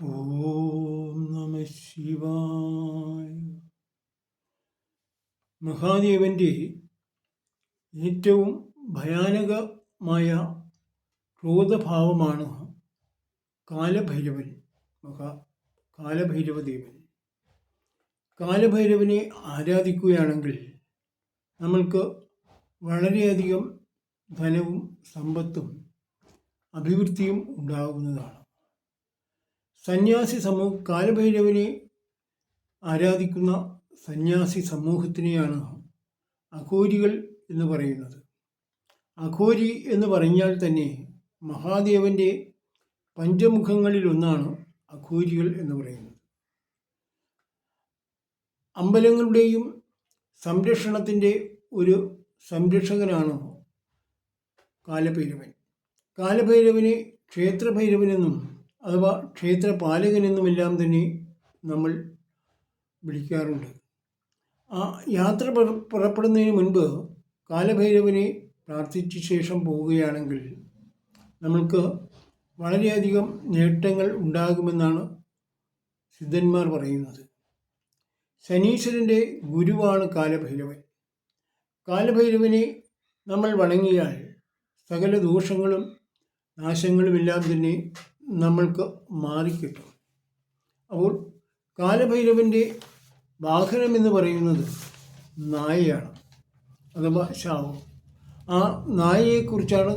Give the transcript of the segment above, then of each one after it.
ഓം നമ ശിവായ. മഹാദേവന്റെ ഏറ്റവും ഭയാനകമായ ക്രോധഭാവമാണ് കാലഭൈരവൻ മഹാ കാലഭൈരവദേവൻ. കാലഭൈരവനെ ആരാധിക്കുകയാണെങ്കിൽ നമ്മൾക്ക് വളരെയധികം ധനവും സമ്പത്തും അഭിവൃദ്ധിയും ഉണ്ടാകുന്നതാണ്. സന്യാസി സമൂഹ കാലഭൈരവനെ ആരാധിക്കുന്ന സന്യാസി സമൂഹത്തിനെയാണ് അഘോരികൾ എന്ന് പറയുന്നത്. അഘോരി എന്ന് പറഞ്ഞാൽ തന്നെ മഹാദേവന്റെ പഞ്ചമുഖങ്ങളിലൊന്നാണ് അഘോരികൾ എന്ന് പറയുന്നത്. അമ്പലങ്ങളുടെയും സംരക്ഷണത്തിന്റെ ഒരു സംരക്ഷകനാണ് കാലഭൈരവൻ. കാലഭൈരവനെ ക്ഷേത്രഭൈരവനെന്നും അഥവാ ക്ഷേത്രപാലകനെന്നുമെല്ലാം തന്നെ നമ്മൾ വിളിക്കാറുണ്ട്. ആ യാത്ര പുറപ്പെടുന്നതിന് മുൻപ് കാലഭൈരവനെ പ്രാർത്ഥിച്ച ശേഷം പോവുകയാണെങ്കിൽ നമ്മൾക്ക് വളരെയധികം നേട്ടങ്ങൾ ഉണ്ടാകുമെന്നാണ് സിദ്ധന്മാർ പറയുന്നത്. ശനീശ്വരന്റെ ഗുരുവാണ് കാലഭൈരവൻ. കാലഭൈരവനെ നമ്മൾ വണങ്ങിയാൽ സകല ദോഷങ്ങളും നാശങ്ങളുമെല്ലാം തന്നെ നമ്മൾക്ക് മാറിക്കിട്ടും അപ്പോൾ കാലഭൈരവന്റെ വാഹനമെന്ന് പറയുന്നത് നായയാണ് അഥവാ ശാവം ആ നായയെക്കുറിച്ചാണ്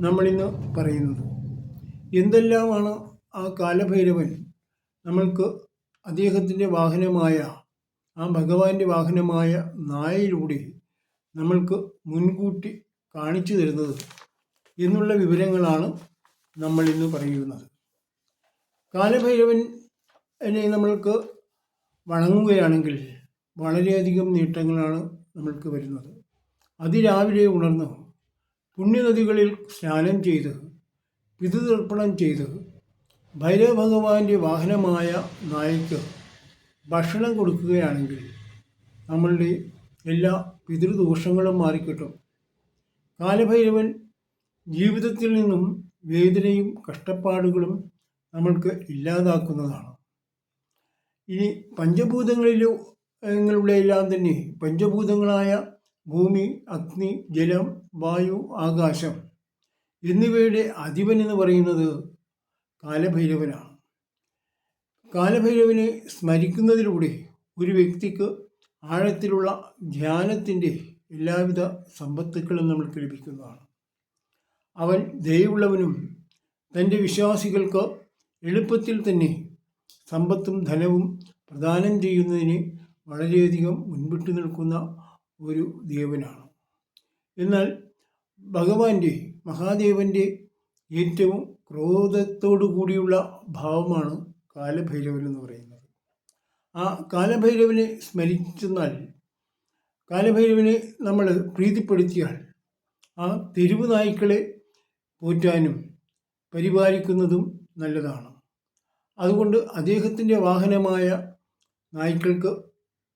നമ്മളിന്ന് പറയുന്നത്. എന്തെല്ലാമാണ് ആ കാലഭൈരവൻ നമ്മൾക്ക് അദ്ദേഹത്തിന്റെ വാഹനമായ ആ ഭഗവാന്റെ വാഹനമായ നായയിലൂടെ നമ്മൾക്ക് മുൻകൂട്ടി കാണിച്ചു തരുന്നത് എന്നുള്ള വിവരങ്ങളാണ് നമ്മൾ ഇന്ന് പറയുന്നത്. കാലഭൈരവൻ എന്നെ നമ്മൾക്ക് വണങ്ങുകയാണെങ്കിൽ വളരെയധികം നേട്ടങ്ങളാണ് നമ്മൾക്ക് വരുന്നത്. അതിരാവിലെ ഉണർന്ന് പുണ്യനദികളിൽ സ്നാനം ചെയ്ത് പിതൃതർപ്പണം ചെയ്ത് ഭൈരവ ഭഗവാന്റെ വാഹനമായ നായക്ക് ഭക്ഷണം കൊടുക്കുകയാണെങ്കിൽ നമ്മളുടെ എല്ലാ പിതൃദോഷങ്ങളും മാറിക്കിട്ടും. കാലഭൈരവൻ ജീവിതത്തിൽ നിന്നും വേദനയും കഷ്ടപ്പാടുകളും നമ്മൾക്ക് ഇല്ലാതാക്കുന്നതാണ്. ഇനി പഞ്ചഭൂതങ്ങളിലെ എല്ലാം തന്നെ പഞ്ചഭൂതങ്ങളായ ഭൂമി അഗ്നി ജലം വായു ആകാശം എന്നിവയുടെ അധിപൻ എന്ന് പറയുന്നത് കാലഭൈരവനാണ്. കാലഭൈരവനെ സ്മരിക്കുന്നതിലൂടെ ഒരു വ്യക്തിക്ക് ആഴത്തിലുള്ള ധ്യാനത്തിന്റെ എല്ലാവിധ സമ്പത്തുക്കളും നമ്മൾക്ക് ലഭിക്കുന്നതാണ്. അവൻ ദയുള്ളവനും തന്റെ വിശ്വാസികൾക്ക് എളുപ്പത്തിൽ തന്നെ സമ്പത്തും ധനവും പ്രദാനം ചെയ്യുന്നതിന് വളരെയധികം മുൻപിട്ട് നിൽക്കുന്ന ഒരു ദേവനാണ്. എന്നാൽ ഭഗവാന്റെ മഹാദേവന്റെ ഏറ്റവും ക്രോധത്തോടു കൂടിയുള്ള ഭാവമാണ് കാലഭൈരവൻ എന്ന് പറയുന്നത്. ആ കാലഭൈരവനെ സ്മരിച്ചെന്നാൽ കാലഭൈരവനെ നമ്മൾ പ്രീതിപ്പെടുത്തിയാൽ ആ തെരുവ് നായ്ക്കളെ പോറ്റാനും പരിപാലിക്കുന്നതും നല്ലതാണ്. അതുകൊണ്ട് അദ്ദേഹത്തിന്റെ വാഹനമായ നായ്ക്കൾക്ക്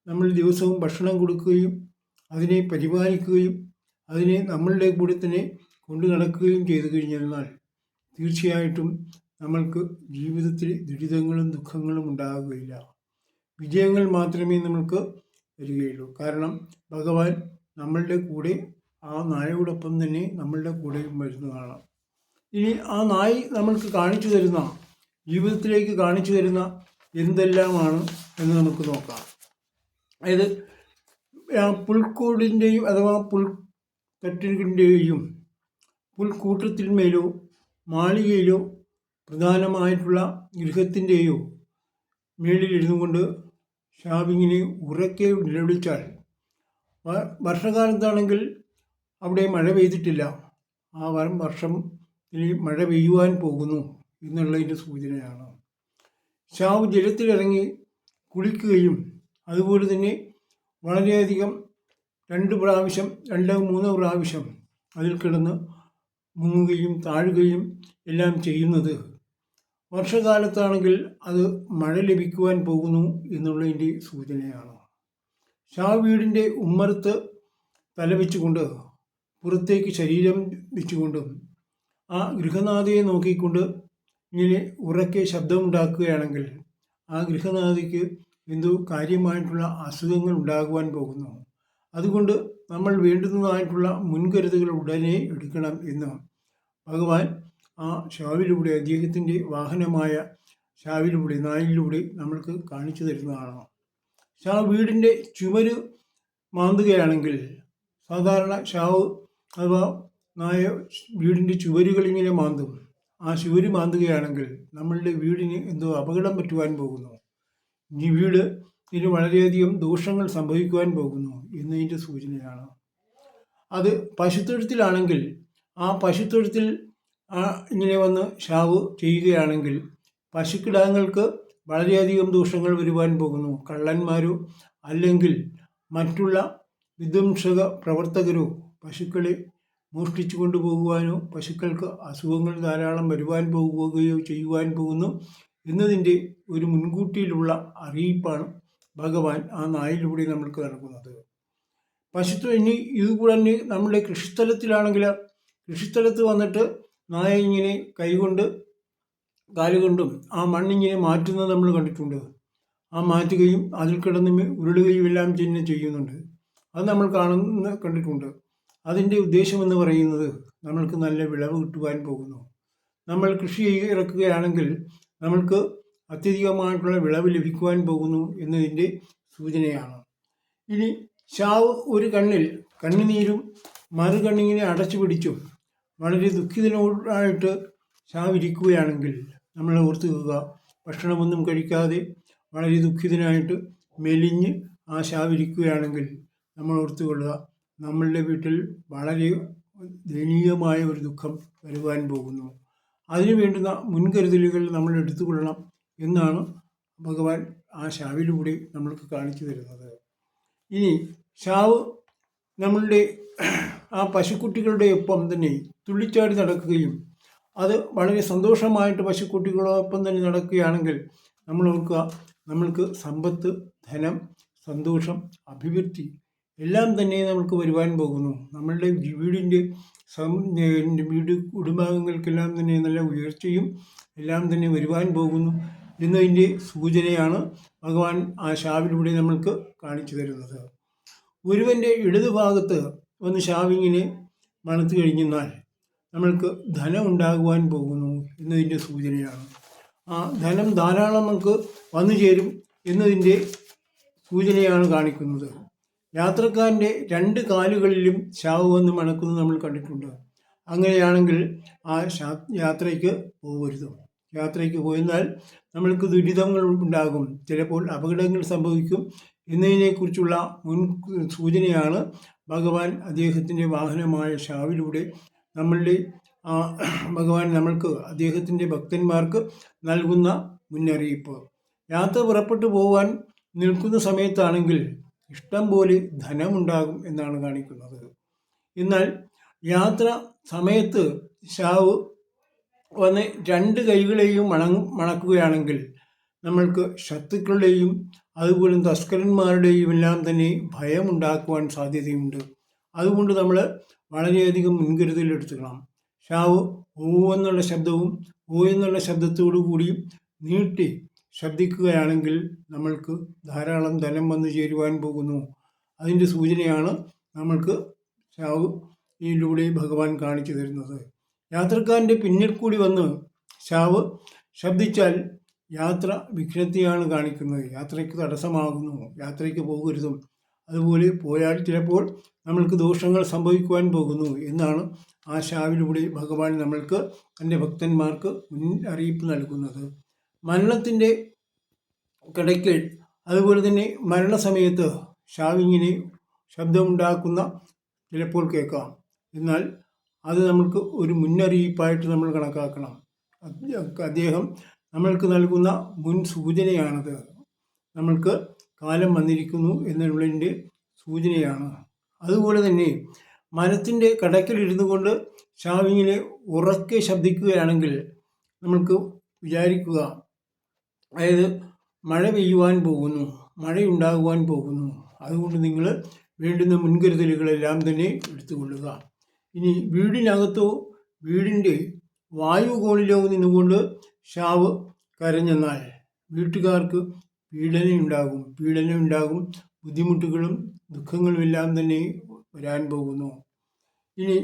നമ്മൾ ദിവസവും ഭക്ഷണം കൊടുക്കുകയും അതിനെ പരിപാലിക്കുകയും അതിനെ നമ്മളുടെ കൂടെ തന്നെ കൊണ്ടു നടക്കുകയും ചെയ്തു കഴിഞ്ഞാൽ തീർച്ചയായിട്ടും നമ്മൾക്ക് ജീവിതത്തിൽ ദുരിതങ്ങളും ദുഃഖങ്ങളും ഉണ്ടാകുകയില്ല. വിജയങ്ങൾ മാത്രമേ നമ്മൾക്ക് വരികയുള്ളൂ. കാരണം ഭഗവാൻ നമ്മളുടെ കൂടെ ആ നായയോടൊപ്പം തന്നെ നമ്മളുടെ കൂടെയും വരുന്നതാണ്. ഇനി ആ നായി നമ്മൾക്ക് കാണിച്ചു തരുന്ന ജീവിതത്തിലേക്ക് കാണിച്ചു തരുന്ന എന്തെല്ലാമാണ് എന്ന് നമുക്ക് നോക്കാം. അതായത് പുൽക്കൂടിന്റെയും അഥവാ പുൽ തട്ടിന്റെയും പുൽക്കൂട്ടത്തിന്മേലോ മാളികയിലോ പ്രധാനമായിട്ടുള്ള ഗൃഹത്തിന്റെയോ മേളിലിരുന്നു കൊണ്ട് ഷാബിങ്ങിനെ ഉറക്കെ നിലവിളിച്ചാൽ വർഷകാലത്താണെങ്കിൽ അവിടെ മഴ പെയ്തിട്ടില്ല. ആ വർഷം ഇനി മഴ പെയ്യുവാൻ പോകുന്നു എന്നുള്ളതിന്റെ സൂചനയാണ്. ചാവ് ജലത്തിലിറങ്ങി കുളിക്കുകയും അതുപോലെ തന്നെ വളരെയധികം രണ്ട് പ്രാവശ്യം രണ്ട് മൂന്ന് പ്രാവശ്യം അതിൽ കിടന്ന് മുങ്ങുകയും താഴുകയും എല്ലാം ചെയ്യുന്നത്. വർഷകാലത്താണെങ്കിൽ അത് മഴ ലഭിക്കുവാൻ പോകുന്നു എന്നുള്ളതിന്റെ സൂചനയാണ്. ഷാ വീടിന്റെ ഉമ്മറത്ത് തലവെച്ചുകൊണ്ട് പുറത്തേക്ക് ശരീരം വെച്ചുകൊണ്ടും ആ ഗൃഹനാഥയെ നോക്കിക്കൊണ്ട് ഇങ്ങനെ ഉറക്കെ ശബ്ദമുണ്ടാക്കുകയാണെങ്കിൽ ആ ഗൃഹനാഥിക്ക് എന്തോ കാര്യമായിട്ടുള്ള അസുഖങ്ങൾ ഉണ്ടാകുവാൻ പോകുന്നു. അതുകൊണ്ട് നമ്മൾ വേണ്ടുന്നതായിട്ടുള്ള മുൻകരുതുകൾ ഉടനെ എടുക്കണം എന്ന്. ഭഗവാൻ ആ ഷാവിലൂടെ അദ്ദേഹത്തിന്റെ വാഹനമായ ഷാവിലൂടെ നായിലൂടെ നമ്മൾക്ക് കാണിച്ചു തരുന്നതാണ്. ഷാവ് വീടിന്റെ ചുമര് മാന്തുകയാണെങ്കിൽ സാധാരണ ഷാവ് അഥവാ നായ വീടിന്റെ ചുവരുകളിങ്ങനെ മാന്തും. ആ ചുവര് മാന്തുകയാണെങ്കിൽ നമ്മളുടെ വീടിന് എന്തോ അപകടം പറ്റുവാൻ പോകുന്നു. ഈ വീട് ഇതിന് വളരെയധികം ദോഷങ്ങൾ സംഭവിക്കുവാൻ പോകുന്നു എന്നതിന്റെ സൂചനയാണ്. അത് പശുത്തൊഴുത്തിലാണെങ്കിൽ ആ പശുത്തൊഴുത്തിൽ ഇങ്ങനെ വന്ന് ഷാവ് ചെയ്യുകയാണെങ്കിൽ പശുക്കിടാങ്ങൾക്ക് വളരെയധികം ദോഷങ്ങൾ വരുവാൻ പോകുന്നു. കള്ളന്മാരോ അല്ലെങ്കിൽ മറ്റുള്ള വിധ്വംസക പ്രവർത്തകരോ പശുക്കളെ മോഷ്ടിച്ചു കൊണ്ടുപോകുവാനോ പശുക്കൾക്ക് അസുഖങ്ങൾ ധാരാളം വരുവാൻ പോകുകയോ ചെയ്യുവാൻ പോകുന്നു എന്നതിന്റെ ഒരു മുൻകൂട്ടിയിലുള്ള അറിയിപ്പാണ് ഭഗവാൻ ആ നായിലൂടെ നമ്മൾക്ക് നൽകുന്നത്. പശുത്വം ഇനി ഇതുകൂടെ നമ്മുടെ കൃഷിസ്ഥലത്തിലാണെങ്കിൽ കൃഷിസ്ഥലത്ത് വന്നിട്ട് നായ ഇങ്ങനെ കൈകൊണ്ട് കാലുകൊണ്ടും ആ മണ്ണിങ്ങനെ മാറ്റുന്നത് നമ്മൾ കണ്ടിട്ടുണ്ട്. ആ മാറ്റുകയും അതിൽ കിടന്ന് ഉരുളുകയും എല്ലാം തന്നെ ചെയ്യുന്നുണ്ട്. അത് നമ്മൾ കാണുന്ന കണ്ടിട്ടുണ്ട്. അതിന്റെ ഉദ്ദേശമെന്ന് പറയുന്നത് നമ്മൾക്ക് നല്ല വിളവ് കിട്ടുവാൻ പോകുന്നു. നമ്മൾ കൃഷി ഇറക്കുകയാണെങ്കിൽ നമ്മൾക്ക് അത്യധികമായിട്ടുള്ള വിളവ് ലഭിക്കുവാൻ പോകുന്നു എന്നതിന്റെ സൂചനയാണ്. ഇനി ശാവ് ഒരു കണ്ണിൽ കണ്ണുനീരും മറുകണ്ണിങ്ങനെ അടച്ചു പിടിച്ചും വളരെ ദുഃഖിതനോടായിട്ട് ശാവിരിക്കുകയാണെങ്കിൽ നമ്മൾ ഓർത്തുക ഭക്ഷണമൊന്നും കഴിക്കാതെ വളരെ ദുഃഖിതനായിട്ട് മെലിഞ്ഞ് ആ ശാവിരിക്കുകയാണെങ്കിൽ നമ്മൾ ഓർത്തുകൊള്ളുക നമ്മളുടെ വീട്ടിൽ വളരെ ദയനീയമായ ഒരു ദുഃഖം വരുവാൻ പോകുന്നു. അതിനു വേണ്ടുന്ന മുൻകരുതലുകൾ നമ്മൾ എടുത്തുകൊള്ളണം എന്നാണ് ഭഗവാൻ ആ ശാവിലൂടെ നമ്മൾക്ക് കാണിച്ചു തരുന്നത്. ഇനി ശാവ് നമ്മളുടെ ആ പശുക്കുട്ടികളുടെ ഒപ്പം തന്നെ തുള്ളിച്ചാടി നടക്കുകയും അത് വളരെ സന്തോഷമായിട്ട് പശുക്കുട്ടികളോടൊപ്പം തന്നെ നടക്കുകയാണെങ്കിൽ നമ്മൾ ഓർക്കുക നമ്മൾക്ക് സമ്പത്ത് ധനം സന്തോഷം അഭിവൃദ്ധി എല്ലാം തന്നെ നമുക്ക് വരുവാൻ പോകുന്നു. നമ്മളുടെ വീടിന്റെ വീട് കുടുംബാംഗങ്ങൾക്കെല്ലാം തന്നെ നല്ല ഉയർച്ചയും എല്ലാം തന്നെ വരുവാൻ പോകുന്നു എന്നതിന്റെ സൂചനയാണ് ഭഗവാൻ ആ ശാവിലൂടെ നമ്മൾക്ക് കാണിച്ചു തരുന്നത്. ഒരുവന്റെ ഇടതുഭാഗത്ത് ഒന്ന് ഷാവിങ്ങിനെ മണത്ത് കഴിഞ്ഞെന്നാൽ നമ്മൾക്ക് ധനം ഉണ്ടാകുവാൻ പോകുന്നു എന്നതിന്റെ സൂചനയാണ്. ആ ധനം ധാരാളം നമുക്ക് വന്നു ചേരും എന്നതിന്റെ സൂചനയാണ് കാണിക്കുന്നത്. യാത്രക്കാരന്റെ രണ്ട് കാലുകളിലും ശാവ് വന്ന് മണക്കുന്നത് നമ്മൾ കണ്ടിട്ടുണ്ട്. അങ്ങനെയാണെങ്കിൽ ആ യാത്രയ്ക്ക് പോകരുത്. യാത്രയ്ക്ക് പോയെന്നാൽ നമ്മൾക്ക് ദുരിതങ്ങൾ ഉണ്ടാകും. ചിലപ്പോൾ അപകടങ്ങൾ സംഭവിക്കും. എന്നതിനെക്കുറിച്ചുള്ള മുൻ സൂചനയാണ് ഭഗവാൻ അദ്ദേഹത്തിന്റെ വാഹനമായ ഷാവിലൂടെ നമ്മളുടെ ഭഗവാൻ നമ്മൾക്ക് അദ്ദേഹത്തിന്റെ ഭക്തന്മാർക്ക് നൽകുന്ന മുന്നറിയിപ്പ്. യാത്ര പുറപ്പെട്ടു പോകാൻ നിൽക്കുന്ന സമയത്താണെങ്കിൽ ഇഷ്ടം പോലെ ധനമുണ്ടാകും എന്നാണ് കാണിക്കുന്നത്. എന്നാൽ യാത്ര സമയത്ത് ഷാവ് വന്ന് രണ്ട് കൈകളെയും മണ മണക്കുകയാണെങ്കിൽ നമ്മൾക്ക് ശത്രുക്കളുടെയും അതുപോലെ തസ്കരന്മാരുടെയും എല്ലാം തന്നെ ഭയമുണ്ടാക്കുവാൻ സാധ്യതയുണ്ട്. അതുകൊണ്ട് നമ്മൾ വളരെയധികം മുൻകരുതൽ എടുത്തുക്കണം. ഷാവ് ഓ എന്നുള്ള ശബ്ദവും ഓ എന്നുള്ള ശബ്ദത്തോടു കൂടിയും നീട്ടി ശബ്ദിക്കുകയാണെങ്കിൽ നമ്മൾക്ക് ധാരാളം ധനം വന്നു ചേരുവാൻ പോകുന്നു. അതിന്റെ സൂചനയാണ് നമ്മൾക്ക് ശാവിലൂടെ ഭഗവാൻ കാണിച്ചു തരുന്നത്. യാത്രക്കാരന്റെ പിന്നിൽ കൂടി വന്ന് ശാവ് ശബ്ദിച്ചാൽ യാത്ര വിഘ്നത്തെയാണ് കാണിക്കുന്നത്. യാത്രയ്ക്ക് തടസ്സമാകുന്നു. യാത്രയ്ക്ക് പോകരുതും. അതുപോലെ പോയാൽ ചിലപ്പോൾ നമ്മൾക്ക് ദോഷങ്ങൾ സംഭവിക്കുവാൻ പോകുന്നു എന്നാണ് ആ ശാവിലൂടെ ഭഗവാൻ നമ്മൾക്ക് തന്റെ ഭക്തന്മാർക്ക് മുൻ അറിയിപ്പ് നൽകുന്നത്. മരണത്തിന്റെ കിടക്കൽ അതുപോലെ തന്നെ മരണസമയത്ത് ഷാവിങ്ങിനെ ശബ്ദമുണ്ടാക്കുന്ന ചിലപ്പോൾ കേൾക്കാം. എന്നാൽ അത് നമ്മൾക്ക് ഒരു മുന്നറിയിപ്പായിട്ട് നമ്മൾ കണക്കാക്കണം. അദ്ദേഹം നമ്മൾക്ക് നൽകുന്ന മുൻ സൂചനയാണത്. നമ്മൾക്ക് കാലം വന്നിരിക്കുന്നു എന്നുള്ളതിന്റെ സൂചനയാണ്. അതുപോലെ തന്നെ മരത്തിന്റെ കടക്കിലിരുന്നു കൊണ്ട് ഷാവിങ്ങിനെ ഉറക്കെ ശബ്ദിക്കുകയാണെങ്കിൽ നമ്മൾക്ക് വിചാരിക്കുക അതായത് മഴ പെയ്യുവാൻ പോകുന്നു മഴയുണ്ടാകുവാൻ പോകുന്നു. അതുകൊണ്ട് നിങ്ങൾ വേണ്ടുന്ന മുൻകരുതലുകളെല്ലാം തന്നെ എടുത്തുകൊള്ളുക. ഇനി വീടിനകത്തോ വീടിന്റെ വായുകോണിലോ നിന്നുകൊണ്ട് ഷാവ് കരഞ്ഞെന്നാൽ വീട്ടുകാർക്ക് പീഡനയുണ്ടാകും പീഡനമുണ്ടാകും ബുദ്ധിമുട്ടുകളും ദുഃഖങ്ങളും എല്ലാം തന്നെ വരാൻ പോകുന്നു. ഇനി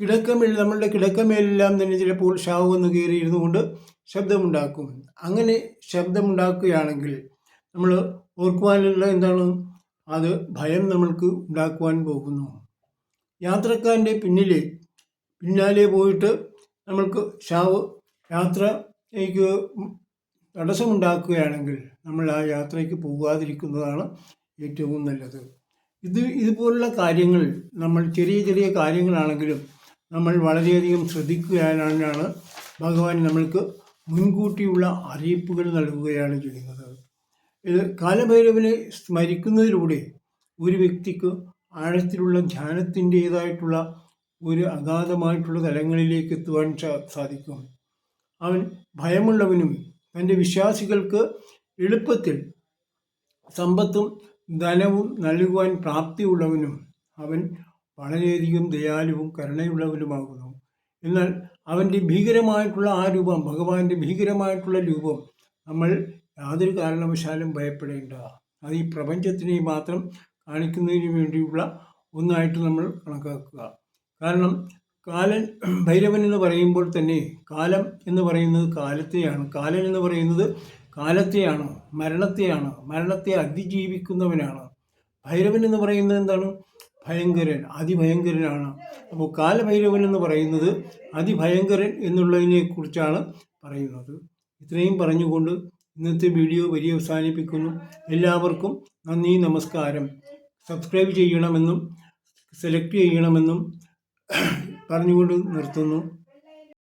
കിടക്കമേൽ നമ്മളുടെ കിടക്കമേലെല്ലാം തന്നെ ചിലപ്പോൾ ഷാവ് വന്ന് കയറിയിരുന്നു കൊണ്ട് ശബ്ദമുണ്ടാക്കും. അങ്ങനെ ശബ്ദമുണ്ടാക്കുകയാണെങ്കിൽ നമ്മൾ ഓർക്കുവാനുള്ള എന്താണ്? അത് ഭയം നമ്മൾക്ക് ഉണ്ടാക്കുവാൻ പോകുന്നു. യാത്രക്കാരന്റെ പിന്നിലെ പിന്നാലെ പോയിട്ട് നമ്മൾക്ക് ഷാവ് യാത്രയ്ക്ക് തടസ്സമുണ്ടാക്കുകയാണെങ്കിൽ നമ്മൾ ആ യാത്രയ്ക്ക് പോകാതിരിക്കുന്നതാണ് ഏറ്റവും നല്ലത്. ഇത് ഇതുപോലുള്ള കാര്യങ്ങൾ നമ്മൾ ചെറിയ ചെറിയ കാര്യങ്ങളാണെങ്കിലും നമ്മൾ വളരെയധികം ശ്രദ്ധിക്കുകയാണ് ഭഗവാൻ നമ്മൾക്ക് മുൻകൂട്ടിയുള്ള അറിയിപ്പുകൾ നൽകുകയാണ് ചെയ്യുന്നത്. ഇത് കാലഭൈരവനെ സ്മരിക്കുന്നതിലൂടെ ഒരു വ്യക്തിക്ക് ആഴത്തിലുള്ള ധ്യാനത്തിന്റേതായിട്ടുള്ള ഒരു അഗാധമായിട്ടുള്ള തലങ്ങളിലേക്ക് എത്തുവാൻ സാധിക്കും. അവൻ ഭയമുള്ളവനും തന്റെ വിശ്വാസികൾക്ക് എളുപ്പത്തിൽ സമ്പത്തും ധനവും നൽകുവാൻ പ്രാപ്തിയുള്ളവനും അവൻ വളരെയധികം ദയാലുവും കരുണയുള്ളവനുമാകുന്നു. എന്നാൽ അവന്റെ ഭീകരമായിട്ടുള്ള ആ രൂപം ഭഗവാന്റെ ഭീകരമായിട്ടുള്ള രൂപം നമ്മൾ യാതൊരു കാരണവശാലും ഭയപ്പെടേണ്ട. അത് ഈ പ്രപഞ്ചത്തിനെ മാത്രം കാണിക്കുന്നതിന് വേണ്ടിയുള്ള ഒന്നായിട്ട് നമ്മൾ കണക്കാക്കുക. കാരണം കാലൻ ഭൈരവൻ എന്ന് പറയുമ്പോൾ തന്നെ കാലം എന്ന് പറയുന്നത് കാലത്തെയാണ്. കാലൻ എന്ന് പറയുന്നത് കാലത്തെയാണ് മരണത്തെയാണ്. മരണത്തെ അതിജീവിക്കുന്നവനാണ്. ഭൈരവൻ എന്ന് പറയുന്നത് എന്താണ്? ഭയങ്കരൻ അതിഭയങ്കരനാണ്. അപ്പോൾ കാലഭൈരവൻ എന്ന് പറയുന്നത് അതിഭയങ്കരൻ എന്നുള്ളതിനെ കുറിച്ചാണ് പറയുന്നത്. ഇത്രയും പറഞ്ഞുകൊണ്ട് ഇന്നത്തെ വീഡിയോ വലിയ അവസാനിപ്പിക്കുന്നു. എല്ലാവർക്കും നന്ദി നമസ്കാരം. സബ്സ്ക്രൈബ് ചെയ്യണമെന്നും സെലക്ട് ചെയ്യണമെന്നും പറഞ്ഞുകൊണ്ട് നിർത്തുന്നു.